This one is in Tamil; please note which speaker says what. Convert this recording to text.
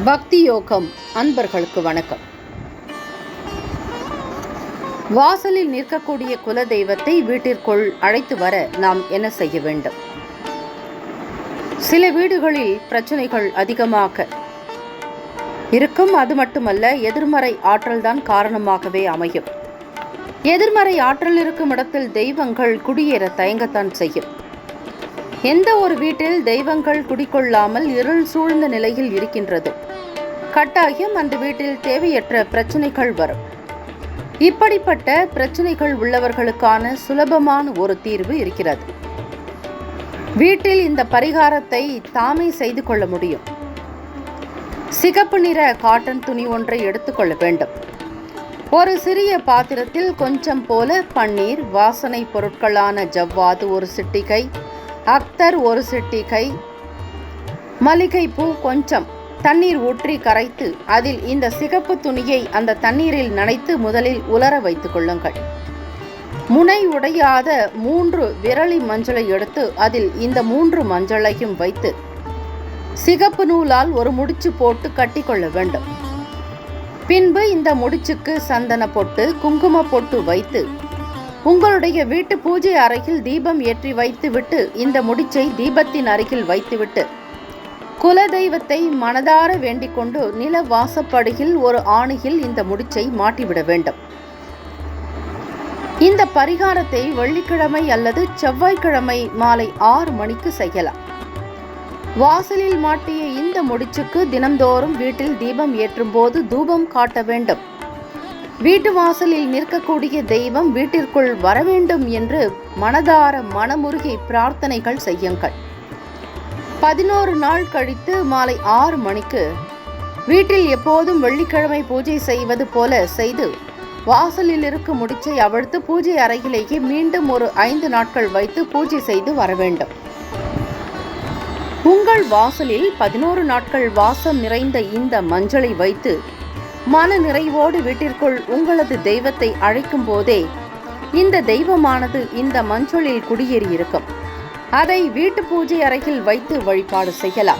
Speaker 1: பக்தி யோகம் அன்பர்களுக்கு வணக்கம். வாசலில் நிற்கக்கூடிய குல தெய்வத்தை வீட்டிற்குள் அழைத்து வர நாம் என்ன செய்ய வேண்டும்? சில வீடுகளில் பிரச்சனைகள் அதிகமாக இருக்கும். அது மட்டுமல்ல எதிர்மறை ஆற்றல்தான் காரணமாகவே அமையும். எதிர்மறை ஆற்றல் இருக்கும் இடத்தில் தெய்வங்கள் குடியேற தயங்கத்தான் செய்யும். எந்த ஒரு வீட்டில் தெய்வங்கள் குடிக்கொள்ளாமல் இருள் சூழ்ந்த நிலையில் இருக்கின்றது. கட்டாயம் அந்த வீட்டில் தேவையற்ற பிரச்சனைகள் வரும். இப்படிப்பட்ட பிரச்சனைகள் உள்ளவர்களுக்கான சுலபமான ஒரு தீர்வு இருக்கிறது. வீட்டில் இந்த பரிகாரத்தை தாமே செய்து கொள்ள முடியும். சிகப்பு நிற காட்டன் துணி ஒன்றை எடுத்துக்கொள்ள வேண்டும். ஒரு சிறிய பாத்திரத்தில் கொஞ்சம் போல பன்னீர் வாசனை பொருட்களான ஜவ்வாது ஒரு சிட்டிகை அக்தர் ஒரு சிட்டிகை மல்லிகைப்பூ கொஞ்சம் தண்ணீர் ஊற்றி கரைத்து அதில் இந்த சிகப்பு துணியை அந்த தண்ணீரில் நனைத்து முதலில் உலர வைத்துக் கொள்ளுங்கள். முனை உடையாத மூன்று விரலி மஞ்சளை எடுத்து அதில் இந்த மூன்று மஞ்சளையும் வைத்து சிகப்பு நூலால் ஒரு முடிச்சு போட்டு கட்டிக்கொள்ள வேண்டும். பின்பு இந்த முடிச்சுக்கு சந்தன பொட்டு குங்கும பொட்டு வைத்து உங்களுடைய வீட்டு பூஜை அறையில் தீபம் ஏற்றி வைத்துவிட்டு இந்த முடிச்சை தீபத்தின் அருகில் வைத்துவிட்டு குலதெய்வத்தை மனதார வேண்டிக்கொண்டு நில வாசப்படுகில் ஒரு ஆணையில் இந்த முடிச்சை மாட்டிவிட வேண்டும். இந்த பரிகாரத்தை வெள்ளிக்கிழமை அல்லது செவ்வாய்க்கிழமை மாலை ஆறு மணிக்கு செய்யலாம். வாசலில் மாட்டிய இந்த முடிச்சுக்கு தினந்தோறும் வீட்டில் தீபம் ஏற்றும் போது தூபம் காட்ட வேண்டும். வீட்டு வாசலில் நிற்கக்கூடிய தெய்வம் வீட்டிற்குள் வர வேண்டும் என்று மனதார மனமுருகி பிரார்த்தனைகள் செய்யுங்கள். பதினோரு நாள் கழித்து மாலை ஆறு மணிக்கு வீட்டில் எப்போதும் வெள்ளிக்கிழமை பூஜை செய்வது போல செய்து வாசலில் இருக்கும் முடிச்சை அவிழ்த்து பூஜை அறையிலேயே மீண்டும் ஒரு ஐந்து நாட்கள் வைத்து பூஜை செய்து வர வேண்டும். உங்கள் வாசலில் பதினோரு நாட்கள் வாசம் நிறைந்த இந்த மஞ்சளை வைத்து மன நிறைவோடு வீட்டிற்குள் உங்களது தெய்வத்தை அழைக்கும் போதே இந்த தெய்வமானது இந்த மஞ்சளில் குடியேறி இருக்கும் அதை வீட்டு பூஜை அறையில் வைத்து வழிபாடு செய்யலாம்.